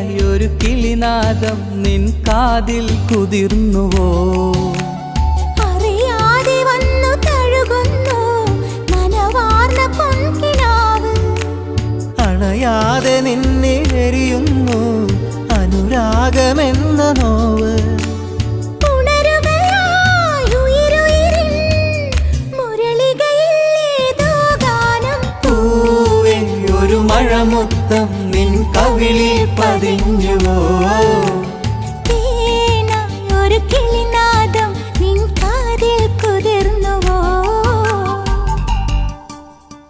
ഒരു കിളിനാദം നിൻ കാതിൽ കുതിർന്നുവോ? അറിയാതെ വന്നു തഴുകുന്നു നനവാർന്ന പൊൻകിനാവ്. അണയാതെ നിന്നെ മഴമുത്തം നിൻ കവിളിൽ പതിഞ്ഞുവോ?